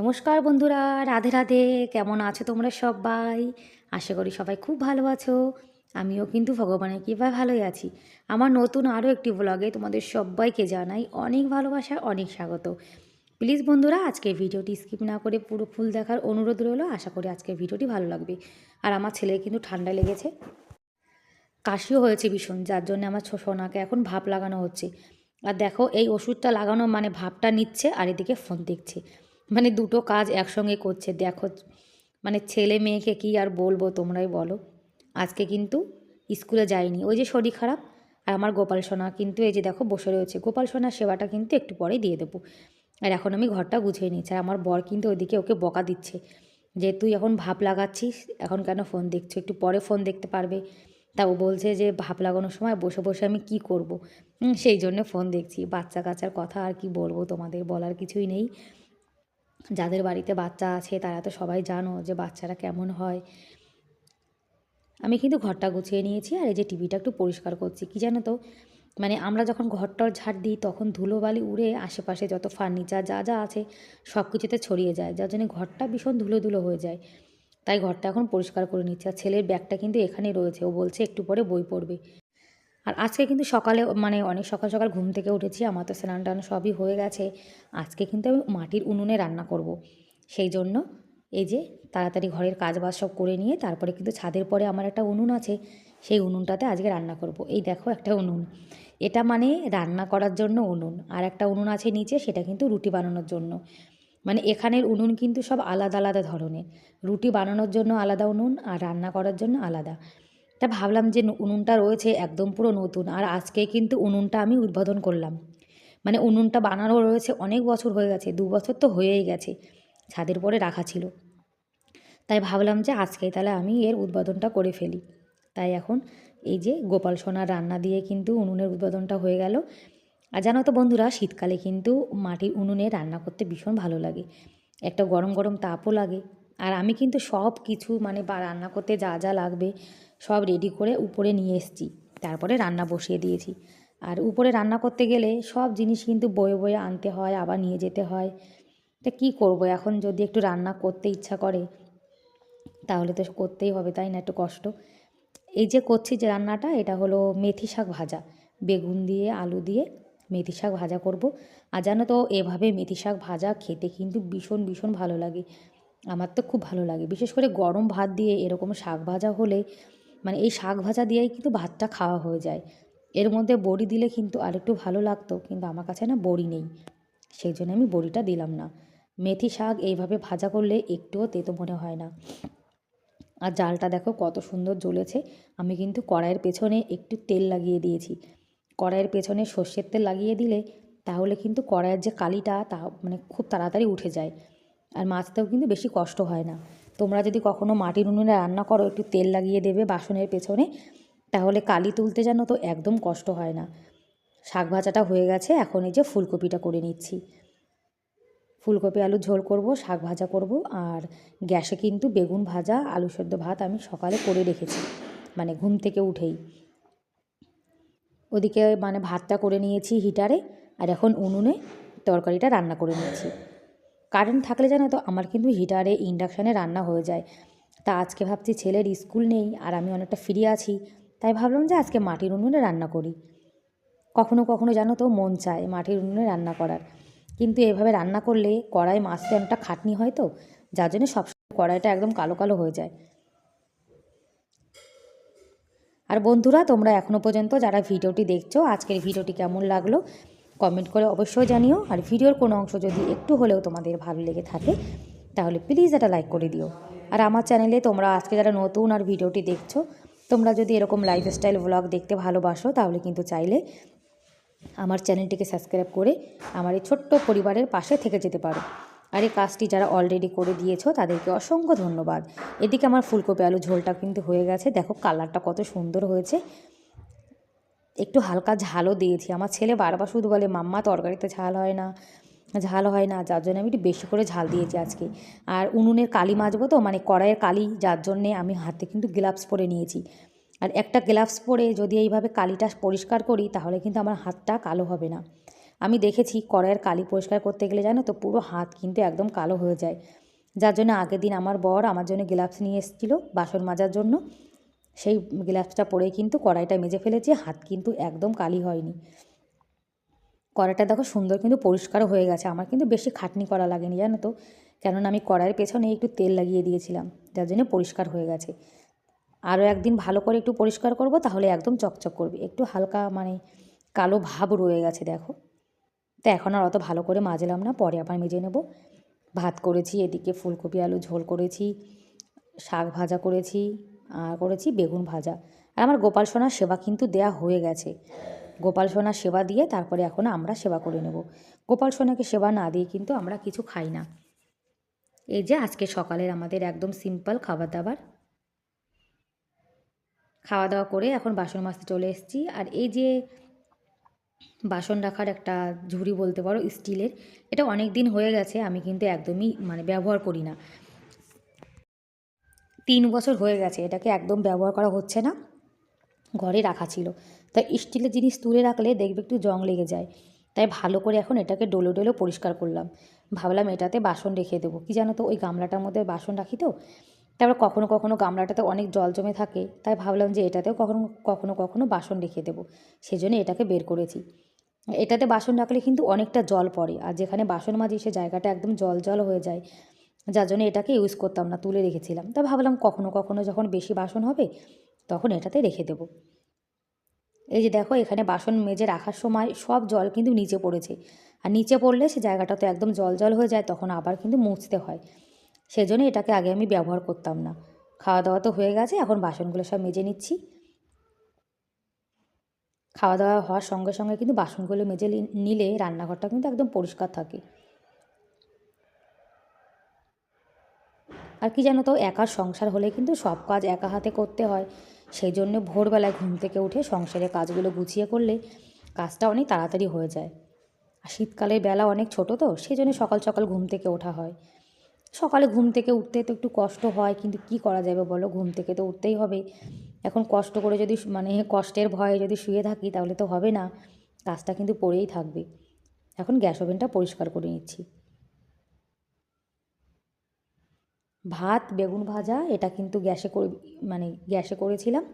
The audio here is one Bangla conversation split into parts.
নমস্কার বন্ধুরা, রাধে রাধে। কেমন আছো তোমরা সবাই? আশা করি সবাই খুব ভালো আছো। আমিও কিন্তু ভগবানের কৃপায় ভালোই আছি। আমার নতুন আরও একটি ব্লগে তোমাদের সবাইকে জানাই অনেক ভালোবাসা, অনেক স্বাগত। প্লিজ বন্ধুরা, আজকের ভিডিওটি স্কিপ না করে পুরো ফুল দেখার অনুরোধ রইল। আশা করি আজকের ভিডিওটি ভালো লাগবে। আর আমার ছেলে কিন্তু ঠান্ডা লেগেছে। কাশিও হয়েছে ভীষণ, যার জন্য আমার সোনাকে এখন ভাপ লাগানো হচ্ছে। আর দেখো, এই ওষুধটা লাগানো মানে ভাপটা নিচ্ছে আর এদিকে ফোন দেখছে। মানে দুটো কাজ একসঙ্গে করছে। দেখো মানে ছেলে মেয়েকে কি আর বলব তোমরাই বলো। আজকে কিন্তু স্কুলে যায়নি ওই যে শরীর খারাপ আর আমার গোপাল সোনা কিন্তু এই যে দেখো বসে রয়েছে। গোপাল সোনার সেবাটা কিন্তু একটু পরেই দিয়ে দেবো। আর এখন আমি ঘরটা গুছিয়ে নিচ্ছি আর আমার বর কিন্তু ওইদিকে ওকে বকা দিচ্ছে যে, তুই এখন ভাব লাগাচ্ছিস? এখন কেন ফোন দেখছ? একটু পরে ফোন দেখতে পারবে। তা ও বলছে যে, ভাব লাগানোর সময় বসে বসে আমি কি করব? সেই জন্য ফোন দেখছি। বাচ্চা কাচ্চার কথা আর কি বলব তোমাদের বলার কিছুই নেই। যাদের বাড়িতে বাচ্চা আছে, তারা তো সবাই জানো যে বাচ্চারা কেমন হয়। আমি কিন্তু ঘরটা গুছিয়ে নিয়েছি আর এই যে টিভিটা একটু পরিষ্কার করছি। কি জানো তো? মানে আমরা যখন ঘরটর ঝাড় দিই, তখন ধুলোবালি উড়ে আশেপাশে যত ফার্নিচার যা যা আছে, সব কিছুতে ছড়িয়ে যায়। যার জন্য ঘরটা ভীষণ ধুলো ধুলো হয়ে যায়। তাই ঘরটা এখন পরিষ্কার করে নিচ্ছে। আর ছেলের ব্যাগটা কিন্তু এখানেই রয়েছে। ও বলছে, একটু পরে বই পড়বে। আর আজকে কিন্তু সকালে মানে অনেক সকাল সকাল ঘুম থেকে উঠেছি, আমার তো স্নান টান সবই হয়ে গেছে। আজকে কিন্তু আমি মাটির উনুনে রান্না করব। সেই জন্য এই যে তাড়াতাড়ি ঘরের কাজ বাজ সব করে নিয়ে, তারপরে কিন্তু ছাদের পরে আমার একটা উনুন আছে, সেই উনুনটাতে আজকে রান্না করব। এই দেখো একটা উনুন। এটা মানে রান্না করার জন্য উনুন। আর একটা উনুন আছে নিচে, সেটা কিন্তু রুটি বানানোর জন্য। মানে এখানের উনুন কিন্তু সব আলাদা আলাদা ধরনের। রুটি বানানোর জন্য আলাদা উনুন, আর রান্না করার জন্য আলাদা। তা ভাবলাম যে উনুনটা রয়েছে একদম পুরো নতুন আর আজকে কিন্তু উনুনটা আমি উদ্বোধন করলাম। মানে উনুনটা বানানো রয়েছে অনেক বছর হয়ে গেছে, দু বছর তো হয়েই গেছে, ছাদের পরে রাখা ছিল। তাই ভাবলাম যে আজকেই তাহলে আমি এর উদ্বোধনটা করে ফেলি। তাই এখন এই যে গোপাল সোনার রান্না দিয়ে কিন্তু উনুনের উদ্বোধনটা হয়ে গেল। আর জানো তো বন্ধুরা, শীতকালে কিন্তু মাটির উনুনে রান্না করতে ভীষণ ভালো লাগে। একটা গরম গরম তাপও লাগে। আর আমি কিন্তু সব কিছু মানে বা রান্না করতে যা যা লাগবে সব রেডি করে উপরে নিয়ে এসেছি। তারপরে রান্না বসিয়ে দিয়েছি। আর উপরে রান্না করতে গেলে সব জিনিস কিন্তু বয়ে বয়ে আনতে হয়, আবার নিয়ে যেতে হয়। তা কী করব? এখন যদি একটু রান্না করতে ইচ্ছা করে, তাহলে তো করতেই হবে, তাই না? একটু কষ্ট। এই যে করছি যে রান্নাটা, এটা হলো মেথি শাক ভাজা। বেগুন দিয়ে, আলু দিয়ে মেথি শাক ভাজা করব। আর জানো তো, এভাবে মেথি শাক ভাজা খেতে কিন্তু ভীষণ ভীষণ ভালো লাগে। আমার তো খুব ভালো লাগে। বিশেষ করে গরম ভাত দিয়ে এরকম শাক ভাজা হলে মানে এই শাক ভাজা দিয়েই কিন্তু ভাতটা খাওয়া হয়ে যায়। এর মধ্যে বড়ি দিলে কিন্তু আরেকটু ভালো লাগতো, কিন্তু আমার কাছে না বড়ি নেই। সেই জন্য আমি বড়িটা দিলাম না। মেথি শাক এইভাবে ভাজা করলে একটুও তেতো মনে হয় না। আর জালটা দেখো কত সুন্দর জ্বলেছে। আমি কিন্তু কড়াইয়ের পেছনে একটু তেল লাগিয়ে দিয়েছি। কড়াইয়ের পেছনে সর্ষের তেল লাগিয়ে দিলে তাহলে কিন্তু কড়াইয়ের যে কালিটা তা মানে খুব তাড়াতাড়ি উঠে যায়। আর মাছতেও কিন্তু বেশি কষ্ট হয় না। তোমরা যদি কখনো মাটির উনুনে রান্না করো, একটু তেল লাগিয়ে দেবে বাসনের পেছনে, তাহলে কালি তুলতে জানো তো একদম কষ্ট হয় না। শাক ভাজাটা হয়ে গেছে, এখন এই যে ফুলকপিটা করে নিচ্ছি। ফুলকপি আলু ঝোল করব, শাক ভাজা করব, আর গ্যাসে কিন্তু বেগুন ভাজা, আলু সেদ্ধ ভাত আমি সকালে করে রেখেছি মানে ঘুম থেকে উঠেই। ওদিকে মানে ভাতটা করে নিয়েছি হিটারে, আর এখন উনুনে তরকারিটা রান্না করে নিয়েছি কারেন্ট থাকলে জানো তো আমার কিন্তু হিটারে, ইন্ডাকশানে রান্না হয়ে যায়। তা আজকে ভাবছি ছেলের স্কুল নেই আর আমি অনেকটা ফ্রি আছি, তাই ভাবলাম যে আজকে মাটির উনুনে রান্না করি। কখনো কখনো জানো তো মন চায় মাটির উনুনে রান্না করার। কিন্তু এভাবে রান্না করলে কড়াই মাছতে অনেকটা খাটনি হয় তো, যার জন্য সবসময় কড়াইটা একদম কালো কালো হয়ে যায়। আর বন্ধুরা, তোমরা এখনও পর্যন্ত যারা ভিডিওটি দেখছ, আজকের ভিডিওটি কেমন লাগল? কমেন্ট করে অবশ্যই জানিও। আর ভিডিওর কোনো অংশ যদি একটু হলেও তোমাদের ভালো লেগে থাকে, তাহলে প্লিজ এটা লাইক করে দিও। আর আমার চ্যানেলে তোমরা আজকে যারা নতুন আর ভিডিওটি দেখছ, তোমরা যদি এরকম লাইফস্টাইল ব্লগ দেখতে ভালোবাসো, তাহলে কিন্তু চাইলে আমার চ্যানেলটিকে সাবস্ক্রাইব করে আমার এই ছোট্ট পরিবারের পাশে থেকে যেতে পারো। আর এই কাজটি যারা অলরেডি করে দিয়েছ, তাদেরকে অসংখ্য ধন্যবাদ। এদিকে আমার ফুলকপি আলু ঝোলটা কিন্তু হয়ে গেছে। দেখো কালারটা কত সুন্দর হয়েছে। একটু হালকা ঝালও দিয়েছি। আমার ছেলে বারবার শুধু বলে, মাম্মা, তরকারিতে ঝাল হয় না, ঝাল হয় না। যার জন্য আমি একটু বেশি করে ঝাল দিয়েছি আজকে। আর উনুনের কালি মাজবো তো মানে কড়াইয়ের কালি, যার জন্যে আমি হাতে কিন্তু গ্লাভস পরে নিয়েছি। আর একটা গ্লাভস পরে যদি এইভাবে কালিটা পরিষ্কার করি, তাহলে কিন্তু আমার হাতটা কালো হবে না। আমি দেখেছি কড়াইয়ের কালি পরিষ্কার করতে গেলে জানো তো, পুরো হাত কিন্তু একদম কালো হয়ে যায়। যার জন্য আগের দিন আমার বর আমার জন্য গ্লাভস নিয়ে এসেছিল বাসন মাজার জন্য। সেই গ্লাভসটা পরেই কিন্তু কড়াইটা মেজে ফেলেছি, হাত কিন্তু একদম কালি হয়নি। কড়াইটা দেখো সুন্দর কিন্তু পরিষ্কার হয়ে গেছে, আমার কিন্তু বেশি খাটনি করা লাগেনি, জানো তো। কেননা আমি কড়াইয়ের পেছনে একটু তেল লাগিয়ে দিয়েছিলাম, যার জন্য পরিষ্কার হয়ে গেছে। আরও একদিন ভালো করে একটু পরিষ্কার করব, তাহলে একদম চকচক করবে। একটু হালকা মানে কালো ভাব রয়ে গেছে, দেখো। তো এখন আর অত ভালো করে মাজলাম না, পরে আবার মেজে নেব। ভাত করেছি, এদিকে ফুলকপি আলু ঝোল করেছি, শাক ভাজা করেছি করেছি বেগুন ভাজা। আর আমার গোপাল সোনার সেবা কিন্তু দেয়া হয়ে গেছে। গোপাল সোনার সেবা দিয়ে তারপরে এখন আমরা সেবা করে নেব। গোপাল সোনাকে সেবা না দিয়ে কিন্তু আমরা কিছু খাই না। এই যে আজকে সকালের আমাদের একদম সিম্পল খাবার দাবার খাওয়া দাওয়া করে এখন বাসন মাজতে চলে এসেছি। আর এই যে বাসন রাখার একটা ঝুড়ি বলতে পারো, স্টিলের, এটা অনেক দিন হয়ে গেছে। আমি কিন্তু একদমই মানে ব্যবহার করি না। তিন বছর হয়ে গেছে, এটাকে একদম ব্যবহার করা হচ্ছে না। ঘরে রাখা ছিল। তাই স্টিলের জিনিস তুলে রাখলে দেখবে একটু জং লেগে যায়। তাই ভালো করে এখন এটাকে ডোলো ডোলো পরিষ্কার করলাম। ভাবলাম এটাতে বাসন রেখে দেবো। কি জানো তো, ওই গামলাটার মধ্যে বাসন রাখি তো, তারপর কখনো কখনো গামলাটাতে অনেক জল জমে থাকে। তাই ভাবলাম যে এটাতেও কখনো কখনো কখনো বাসন রেখে দেবো। সেজন্য এটাকে বের করেছি। এটাতে বাসন রাখলে কিন্তু অনেকটা জল পড়ে। আর যেখানে বাসন মাজি সে জায়গাটা একদম জল জল হয়ে যায়। যার জন্য এটাকে ইউজ করতাম না, তুলে রেখেছিলাম। তা ভাবলাম কখনো কখনো যখন বেশি বাসন হবে, তখন এটাতে রেখে দেবো। এই যে দেখো, এখানে বাসন মেজে রাখার সময় সব জল কিন্তু নিচে পড়েছে। আর নিচে পড়লে সে জায়গাটা তো একদম জল জল হয়ে যায়, তখন আবার কিন্তু মুছতে হয়। সেজন্য এটাকে আগে আমি ব্যবহার করতাম না। খাওয়া দাওয়া তো হয়ে গেছে, এখন বাসনগুলো সব মেজে নিচ্ছি। খাওয়া দাওয়া হওয়ার সঙ্গে সঙ্গে কিন্তু বাসনগুলো মেজে নিলে রান্নাঘরটা কিন্তু একদম পরিষ্কার থাকে। আর কি জানো তো, একা সংসার হলে কিন্তু সব কাজ একা হাতে করতে হয়। সেই জন্য ভোরবেলায় ঘুম থেকে উঠে সংসারের কাজগুলো গুছিয়ে করলে কাজটা অনেক তাড়াতাড়ি হয়ে যায়। আর শীতকালের বেলা অনেক ছোট তো, সেই জন্য সকাল সকাল ঘুম থেকে ওঠা হয়। সকালে ঘুম থেকে উঠতে তো একটু কষ্ট হয়, কিন্তু কি করা যাবে বলো? ঘুম থেকে তো উঠতেই হবে। এখন কষ্ট করে যদি মানে কষ্টের ভয়ে যদি শুয়ে থাকি তাহলে তো হবে না। কাজটা কিন্তু পড়েই থাকবে। এখন গ্যাস ওভেনটা পরিষ্কার করে নিচ্ছি। ভাত, বেগুন ভাজা, এটা কিন্তু গ্যাসে করে মানে গ্যাসে করেছিলাম।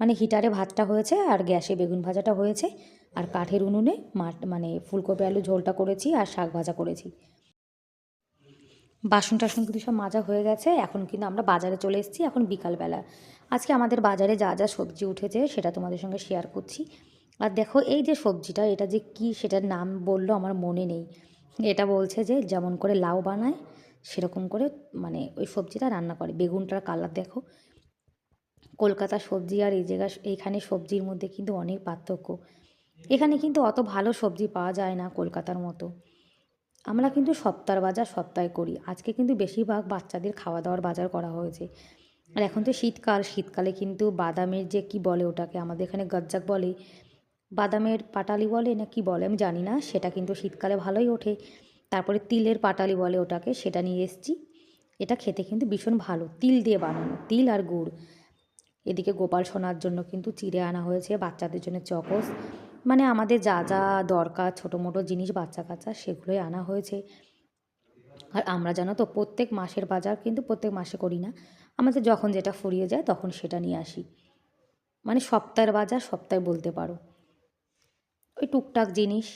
মানে হিটারে ভাতটা হয়েছে আর গ্যাসে বেগুন ভাজাটা হয়েছে। আর কাঠের উনুনে মাঠ মানে ফুলকপি আলু ঝোলটা করেছি আর শাক ভাজা করেছি। বাসন টাসন কিন্তু সব মাজা হয়ে গেছে। এখন কিন্তু আমরা বাজারে চলে এসেছি, এখন বিকালবেলা। আজকে আমাদের বাজারে যা যা সবজি উঠেছে সেটা তোমাদের সঙ্গে শেয়ার করছি। আর দেখো, এই যে সবজিটা, এটা যে কি সেটার নাম বলল আমার মনে নেই। এটা বলছে যে, যেমন করে লাউ বানায় সেরকম করে মানে ওই সবজিটা রান্না করে। বেগুনটার কালার দেখো। কলকাতার সবজি আর এই জায়গা এইখানে সবজির মধ্যে কিন্তু অনেক পার্থক্য। এখানে কিন্তু অত ভালো সবজি পাওয়া যায় না কলকাতার মতো। আমরা কিন্তু সপ্তাহ বাজার সপ্তাহে করি। আজকে কিন্তু বেশিরভাগ বাচ্চাদের খাওয়া দাওয়ার বাজার করা হয়েছে। আর এখন তো শীতকাল। শীতকালে কিন্তু বাদামের যে কি বলে ওটাকে? আমাদের এখানে গজ্জাক বলে। বাদামের পাটালি বলে না কি বলে আমি জানি না। সেটা কিন্তু শীতকালে ভালোই ওঠে। তারপরে তিলের পাটালি বলে ওটাকে, সেটা নিয়ে এসেছি। এটা খেতে কিন্তু ভীষণ ভালো। তিল দিয়ে বানানো, তিল আর গুড়। এদিকে গোপাল সোনার জন্য কিন্তু চিড়ে আনা হয়েছে, বাচ্চাদের জন্য চকস। মানে আমাদের যা যা দরকার ছোটো মোটো জিনিস, বাচ্চা কাচ্চা, সেগুলোই আনা হয়েছে। আর আমরা জানো তো, প্রত্যেক মাসের বাজার কিন্তু প্রত্যেক মাসে করি না। আমাদের যখন যেটা ফুরিয়ে যায়, তখন সেটা নিয়ে আসি। মানে সপ্তাহের বাজার সপ্তাহে বলতে পারো। ওই টুকটাক জিনিস।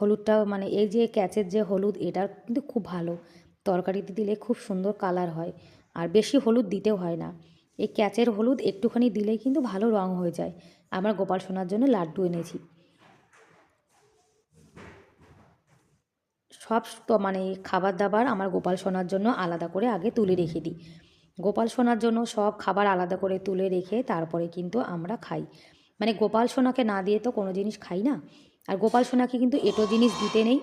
হলুদটা মানে এই যে ক্যাচের যে হলুদ, এটা কিন্তু খুব ভালো। তরকারিতে দিলে খুব সুন্দর কালার হয়। আর বেশি হলুদ দিতেও হয় না। এই ক্যাচের হলুদ একটুখানি দিলেই কিন্তু ভালো রং হয়ে যায়। আমার গোপাল সোনার জন্য লাড্ডু এনেছি। সব মানে খাবার দাবার আমার গোপাল সোনার জন্য আলাদা করে আগে তুলে রেখে দিই। গোপাল সোনার জন্য সব খাবার আলাদা করে তুলে রেখে তারপরে কিন্তু আমরা খাই। মানে গোপাল সোনাকে না দিয়ে তো কোনো জিনিস খাই না। আর গোপাল সোনাকে কিন্তু এটো জিনিস দিতে নেই।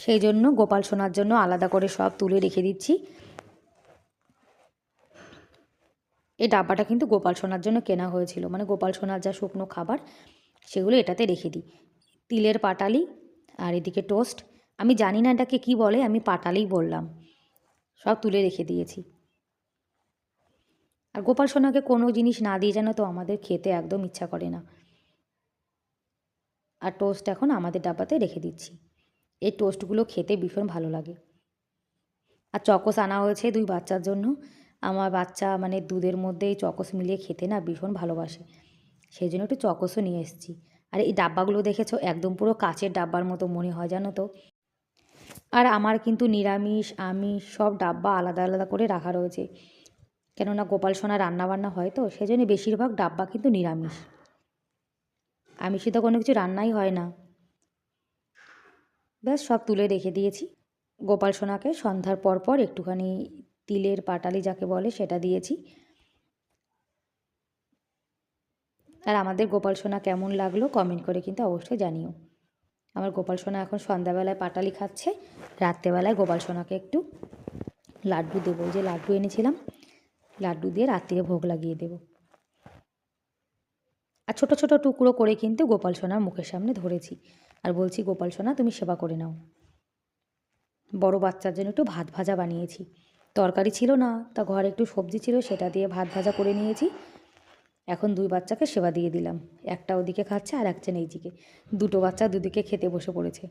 সেই জন্য গোপাল সোনার জন্য আলাদা করে সব তুলে রেখে দিচ্ছি। এই ডাব্বাটা কিন্তু গোপাল সোনার জন্য কেনা হয়েছিল। মানে গোপাল সোনার যা শুকনো খাবার, সেগুলো এটাতে রেখে দিই। তিলের পাটালি আর এদিকে টোস্ট। আমি জানি না এটাকে কী বলে, আমি পাটালিই বললাম। সব তুলে রেখে দিয়েছি। আর গোপাল সোনাকে কোনো জিনিস না দিয়ে যেন তো আমাদের খেতে একদম ইচ্ছা করে না। আর টোস্ট এখন আমাদের ডাব্বাতে রেখে দিচ্ছি। এই টোস্টগুলো খেতে ভীষণ ভালো লাগে। আর চকোস আনা হয়েছে দুই বাচ্চার জন্য। আমার বাচ্চা মানে দুধের মধ্যে এই চকোস মিলিয়ে খেতে না ভীষণ ভালোবাসে। সেই জন্য একটু চকোসও নিয়ে এসেছি। আর এই ডাব্বাগুলো দেখেছ? একদম পুরো কাচের ডাব্বার মতো মনে হয় জানো তো? আর আমার কিন্তু নিরামিষ, আমিষ সব ডাব্বা আলাদা আলাদা করে রাখা রয়েছে। কেননা গোপাল সোনা রান্নাবান্না হয় তো, সেই জন্য বেশিরভাগ ডাব্বা কিন্তু নিরামিষ। আমিষে তো কোনো কিছু রান্নাই হয় না। ব্যাস, সব তুলে রেখে দিয়েছি। গোপাল সোনাকে সন্ধ্যার পর পর একটুখানি তিলের পাটালি যাকে বলে সেটা দিয়েছি। আর আমাদের গোপাল সোনা কেমন লাগল কমেন্ট করে কিন্তু অবশ্যই জানিও। আমার গোপাল সোনা এখন সন্ধ্যাবেলায় পাটালি খাচ্ছে, রাত্রেবেলায় গোপাল সোনাকে একটু লাড্ডু দেবো। যে লাড্ডু এনেছিলাম, লাড্ডু দিয়ে রাত্রিরে ভোগ লাগিয়ে দেবো। আর ছোট ছোট টুকরো করে কিন্তু গোপাল সোনার মুখের সামনে ধরেছি। আর বলছি, গোপাল সোনা, তুমি সেবা করে নাও। বড় বাচ্চার জন্য একটু ভাত ভাজা বানিয়েছি। তরকারি ছিল না, তা ঘরে একটু সবজি ছিল, সেটা দিয়ে ভাত ভাজা করে নিয়েছি। এখন দুই বাচ্চাকে সেবা দিয়ে দিলাম। একটা ওদিকে খাচ্ছে আর একজন এইদিকে। দুটো বাচ্চা দুদিকে খেতে বসে পড়েছে।